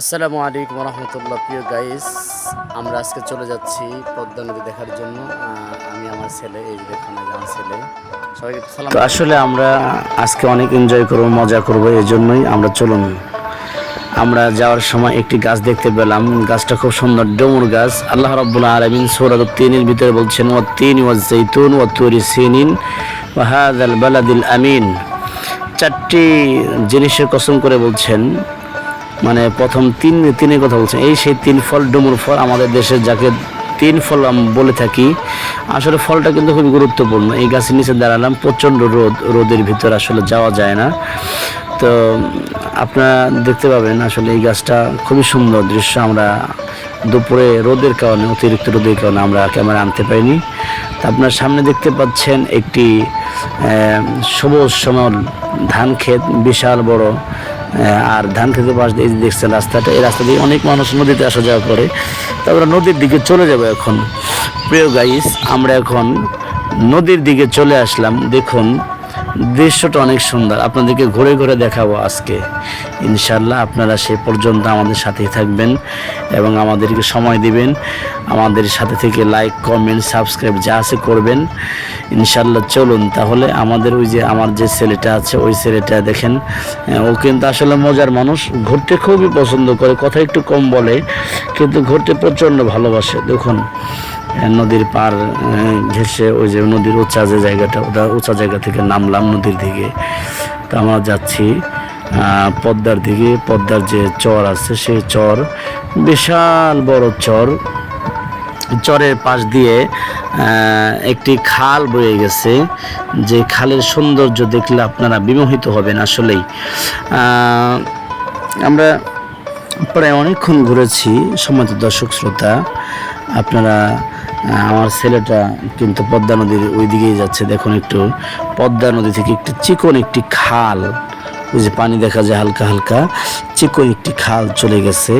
আসসালামু আলাইকুম রহমতুল্লাহ, প্রিয় গাইস, আমরা আজকে চলে যাচ্ছি পদ্মা নদী দেখার জন্য। আমি আমার ছেলে, এই দেখুন, আমার ছেলে। সবাইকে আসলে আমরা আজকে অনেক এনজয় করব, মজা করব, এই জন্যই আমরা চলুন। আমরা যাওয়ার সময় একটি গাছ দেখতে পেলাম। গাছটা খুব সুন্দর, ডমুর গাছ। আল্লাহ রাব্বুল আলামিন সূরা তিনের ভিতরে বলছেন ও তিন ওয়া জাইতুন ও তুরি সিনিন ওয়া হাযাল বালাদিল আমিন। চারটি জিনিসের কসম করে বলছেন মানে প্রথম তিন, তিনের কথা বলছেন এই সেই তিন ফল, ডুমুর ফল আমাদের দেশে যাকে তিন ফল বলে থাকি, আসলে ফলটা কিন্তু খুবই গুরুত্বপূর্ণ। এই গাছের নিচে দাঁড়ালাম, প্রচণ্ড রোদ, রোদের ভিতর আসলে যাওয়া যায় না। তো, আপনারা দেখতে পাবেন আসলে এই গাছটা খুবই সুন্দর দৃশ্য। আমরা দুপুরে রোদের কারণে, অতিরিক্ত রোদের কারণে আমরা ক্যামেরা আনতে পারিনি। তা আপনার সামনে দেখতে পাচ্ছেন একটি সবুজ সমল ধান ক্ষেত, বিশাল বড় আর ধান খেতে পাশ দিয়ে দেখছেন রাস্তাটা, এই রাস্তা দিয়ে অনেক মানুষ নদীতে আসা যাওয়া করে। তারপরে নদীর দিকে চলে যাব এখন। প্রিয় গাইস, আমরা এখন নদীর দিকে চলে আসলাম। দেখুন দৃশ্যটা অনেক সুন্দর। আপনাদেরকে ঘুরে ঘুরে দেখাবো আজকে। ইনশাল্লাহ আপনারা সে পর্যন্ত আমাদের সাথেই থাকবেন এবং আমাদেরকে সময় দিবেন। আমাদের সাথে থেকে লাইক কমেন্ট সাবস্ক্রাইব যা আছে করবেন। ইনশাল্লাহ চলুন তাহলে আমাদের ওই যে আমার যে ছেলেটা আছে, ওই ছেলেটা দেখেন ও কিন্তু আসলে মজার মানুষ। ঘুরতে খুবই পছন্দ করে, কথা একটু কম বলে, কিন্তু ঘুরতে প্রচণ্ড ভালোবাসে। দেখুন নদীর পার ঘেসে ওই যে নদীর উঁচা যে জায়গাটা, ওটা উঁচা জায়গা থেকে নামলাম নদীর দিকে। তো আমরা যাচ্ছি পদ্মার দিকে। পদ্মার যে চর আছে, সেই চর বিশাল বড় চর। চরের পাশ দিয়ে একটি খাল বয়ে গেছে। যে খালের সৌন্দর্য দেখলে আপনারা বিমোহিত হবেন আসলেই। আমরা প্রায় অনেকক্ষণ ঘুরেছি সমাজ দর্শক, শ্রোতা। আপনারা আমার ছেলেটা কিন্তু পদ্মা নদীর ওই দিকেই যাচ্ছে। দেখুন একটু, পদ্মা নদী থেকে একটি চিকন একটি খাল, ওই যে পানি দেখা যায় হালকা হালকা, চিকন একটি খাল চলে গেছে,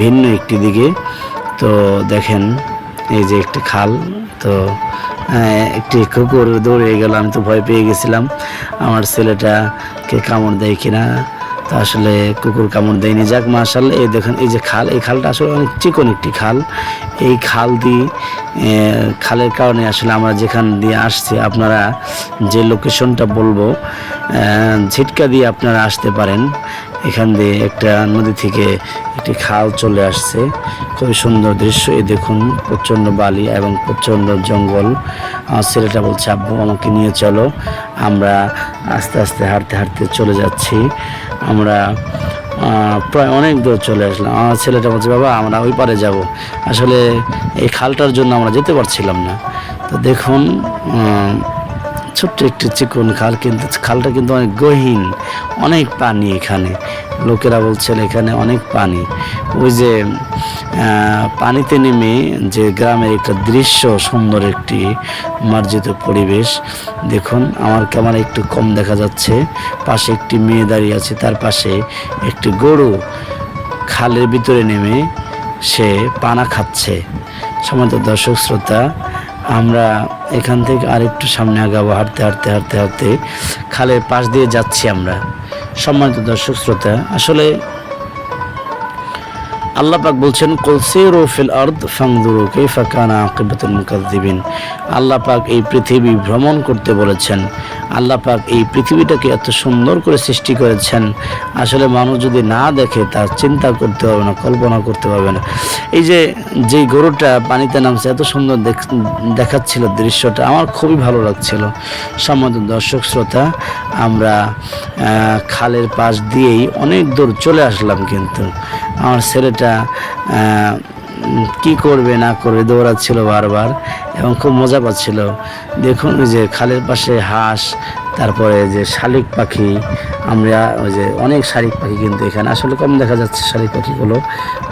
ভিন্ন একটি দিকে। তো দেখেন, এই যে একটি খাল, তো একটি কুকুর দৌড়ে গেল, আমি তো ভয় পেয়ে গেছিলাম। আমার ছেলেটাকে কামড় দেয় কিনা তো আসলে কুকুর কামড় দেয়নি। যাক মাসাল এই দেখেন, এই যে খাল, এই খালটা আসলে অনেক চিকন একটি খাল। এই খাল দিয়ে খালের কারণে আসলে আমরা যেখান দিয়ে আসছি, আপনারা যে লোকেশনটা বলব ঝিটকা দিয়ে আপনারা আসতে পারেন। এখান দিয়ে একটা নদী থেকে একটি খাল চলে আসছে। খুবই সুন্দর দৃশ্য। এই দেখুন, প্রচণ্ড বালি এবং প্রচণ্ড জঙ্গল। আমার ছেলেটা বলছে, আব্বু, আমাকে নিয়ে চলো। আমরা আস্তে আস্তে হাঁটতে হাঁটতে চলে যাচ্ছি। আমরা প্রায় অনেক দূর চলে আসলাম। আমার ছেলেটা বলছে, বাবা, আমরা ওই পারে যাব। আসলে এই খালটার জন্য আমরা যেতে পারছিলাম না। তো দেখুন ছোট্ট একটি চিকন খাল কিন্তু, খালটা কিন্তু অনেক গহীন, অনেক পানি এখানে। লোকেরা বলছেন এখানে অনেক পানি। ওই যে পানিতে নেমে যে গ্রামের একটা দৃশ্য, সুন্দর একটি মার্জিত পরিবেশ। দেখুন, আমার ক্যামেরা একটু কম দেখা যাচ্ছে। পাশে একটি মেয়ে দাঁড়িয়ে আছে, তার পাশে একটি গরু। খালের ভিতরে নেমে সে পানা খাচ্ছে। সমান্ত দর্শক, শ্রোতা আমরা এখান থেকে আরেকটু সামনে আগাবো, হাঁটতে হাঁটতে হাঁটতে হাঁটতে। খালের পাশ দিয়ে যাচ্ছি আমরা। সম্মানিত দর্শক, শ্রোতা, আসলে আল্লাহ পাক বলছেন কলসিরু ফিল আরদ ফাংদুরু কাইফা কানা আকিবাতুল মুকাজ্জিবিন আল্লাহ পাক এই পৃথিবী ভ্রমণ করতে বলেছেন। আল্লাহ পাক এই পৃথিবীটাকে এত সুন্দর করে সৃষ্টি করেছেন। আসলে মানুষ যদি না দেখে, তার চিন্তা করতে পারবে না, কল্পনা করতে পারবে না। এই যে যে গরুটা পানিতে নামছে, এত সুন্দর দেখ- দেখাচ্ছিল দৃশ্যটা, আমার খুবই ভালো লাগছিল। সম্মত দর্শক শ্রোতা, আমরা খালের পাশ দিয়েই অনেক দূর চলে আসলাম কিন্তু। আমার ছেলেটা উম, কি করবে না করবে দৌড়াচ্ছিল বারবার এবং খুব মজা পাচ্ছিল। দেখুন যে খালের পাশে হাঁস তারপরে যে শালিক পাখি, আমরা ওই যে অনেক শালিক পাখি কিন্তু এখানে, আসলে কম দেখা যাচ্ছে শালিক পাখিগুলো,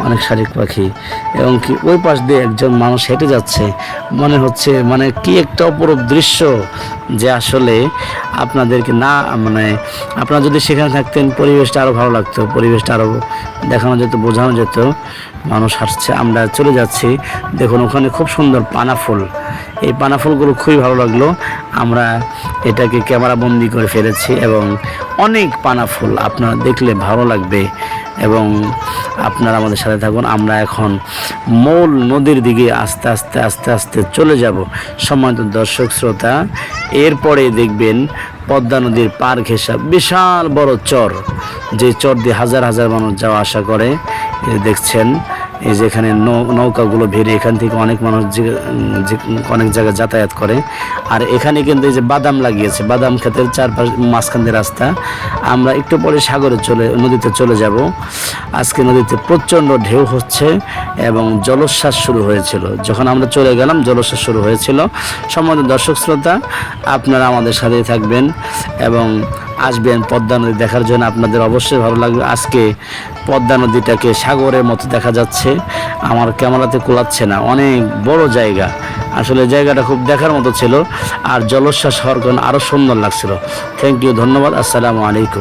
অনেক শালিক পাখি। এবং কি ওই পাশ দিয়ে একজন মানুষ হেঁটে যাচ্ছে, মনে হচ্ছে মানে কি একটা অপরূপ দৃশ্য যে আসলে আপনাদেরকে না মানে আপনারা যদি সেখানে থাকতেন পরিবেশটা আরও ভালো লাগতো, পরিবেশটা আরও দেখানো যেত, বোঝানো যেত। মানুষ হাসছে আমরা চলে যাচ্ছি। দেখুন, ওখানে খুব সুন্দর পানা ফুল। এই পানা ফুলগুলো খুবই ভালো লাগল। আমরা এটাকে ক্যামেরা বন্দি করে ফেলেছি এবং অনেক পানা ফুল আপনারা দেখলে ভালো লাগবে এবং আপনারা আমাদের সাথে থাকুন। আমরা এখন মূল নদীর দিকে আস্তে আস্তে আস্তে আস্তে চলে যাব। সম্মানিত দর্শক, শ্রোতা, এরপরে দেখবেন পদ্মা নদীর পার ঘেঁষা বিশাল বড় চর। যে চর দিয়ে হাজার হাজার মানুষ যাওয়া আসা করে দেখছেন এই যেখানে নৌ- নৌকাগুলো ভেড়ে এখান থেকে অনেক মানুষ যে- অনেক জায়গায় যাতায়াত করে। আর এখানে কিন্তু এই যে বাদাম লাগিয়েছে, বাদাম ক্ষেতের চারপাশ মাঝখান দিয়ে রাস্তা। আমরা একটু পরে সাগরে চলে, নদীতে চলে যাব। আজকে নদীতে প্রচণ্ড ঢেউ হচ্ছে এবং জলোচ্ছ্বাস শুরু হয়েছিল। যখন আমরা চলে গেলাম, জলোচ্ছ্বাস শুরু হয়েছিল। সম্বন্ধে দর্শক শ্রোতা, আপনারা আমাদের সাথেই থাকবেন এবং আসবেন পদ্মা নদী দেখার জন্য আপনাদের অবশ্যই ভালো লাগবে। আজকে পদ্মা নদীটাকে সাগরের মতো দেখা যাচ্ছে। আমার ক্যামেরাতে কোলাচ্ছে না, অনেক বড় জায়গা। আসলে জায়গাটা খুব দেখার মতো ছিল, আর জলোচ্ছ্বাস হওয়ার আরও সুন্দর লাগছিল। থ্যাংক ইউ ধন্যবাদ, আসসালামু আলাইকুম।